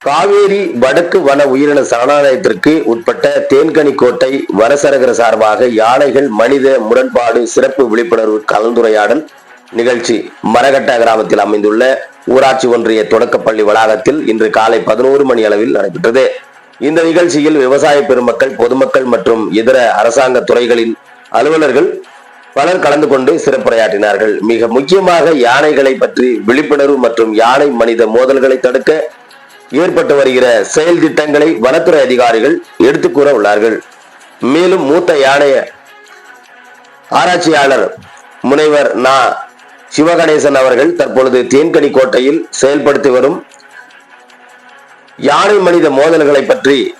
காவேரி வடக்கு வன உயிரின சரணாலயத்திற்கு உட்பட்ட தேன்கனிக்கோட்டை வனசரகர சார்பாக யானைகள் மனித முரண்பாடு சிறப்பு விழிப்புணர்வு கலந்துரையாடல் நிகழ்ச்சி மரகட்டா கிராமத்தில் அமைந்துள்ள ஊராட்சி ஒன்றிய தொடக்கப்பள்ளி வளாகத்தில் இன்று காலை பதினோரு மணி அளவில் நடைபெற்றது. இந்த நிகழ்ச்சியில் விவசாய பெருமக்கள் பொதுமக்கள் மற்றும் இதர அரசாங்க துறைகளின் அலுவலர்கள் பலர் கலந்து கொண்டு சிறப்புரையாற்றினார்கள். மிக முக்கியமாக யானைகளை பற்றி விழிப்புணர்வு மற்றும் யானை மனித மோதல்களை தடுக்க ஏற்பட்டு வருகிற செயல் திட்டங்களை வனத்துறை அதிகாரிகள் எடுத்து கூற உள்ளார்கள். மேலும் மூத்த யானை ஆராய்ச்சியாளர் முனைவர் நா. சிவகணேசன் அவர்கள் தற்பொழுது தேன்கனி கோட்டையில் செயல்படுத்தி வரும் யானை மனித மோதல்களை பற்றி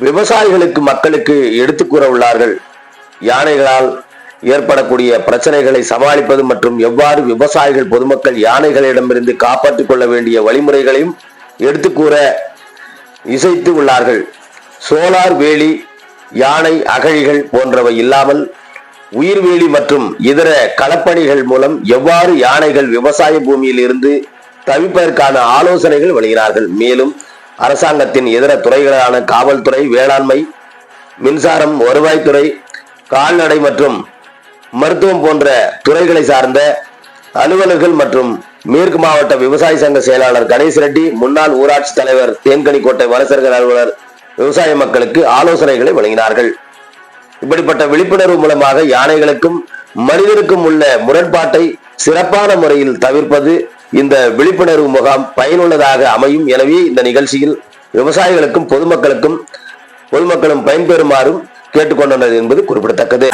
விவசாயிகளுக்கு மக்களுக்கு எடுத்துக் கூற உள்ளார்கள். யானைகளால் ஏற்படக்கூடிய பிரச்சனைகளை சமாளிப்பது மற்றும் எவ்வாறு விவசாயிகள் பொதுமக்கள் யானைகளிடமிருந்து காப்பாற்றிக் கொள்ள வேண்டிய வழிமுறைகளையும் எடுத்து கூற இசைத்து உள்ளார்கள். சோலார் வேலி யானை அகழிகள் போன்றவை இல்லாமல் உயிர்வேலி மற்றும் இதர களப்பணிகள் மூலம் எவ்வாறு யானைகள் விவசாய பூமியில் இருந்து தவிப்பதற்கான ஆலோசனைகள் வழங்கினார்கள். மேலும் அரசாங்கத்தின் இதர துறைகளான காவல்துறை வேளாண்மை மின்சாரம் வருவாய்த்துறை கால்நடை மற்றும் மருத்துவம் போன்ற துறைகளை சார்ந்த அலுவலர்கள் மற்றும் மேற்கு மாவட்ட விவசாய சங்க செயலாளர் கணேஷ் ரெட்டி முன்னாள் ஊராட்சி தலைவர் தேன்கனிக்கோட்டை வனசரகர் அலுவலர் விவசாய மக்களுக்கு ஆலோசனைகளை வழங்கினார்கள். இப்படிப்பட்ட விழிப்புணர்வு மூலமாக யானைகளுக்கும் மனிதருக்கும் உள்ள முரண்பாட்டை சிறப்பான முறையில் தவிர்ப்பது இந்த விழிப்புணர்வு முகாம் பயனுள்ளதாக அமையும் எனவே இந்த நிகழ்ச்சியில் விவசாயிகளுக்கும் பொதுமக்களுக்கும் பொதுமக்களும் பயன்பெறுமாறும் கேட்டுக்கொண்டனர் என்பது குறிப்பிடத்தக்கது.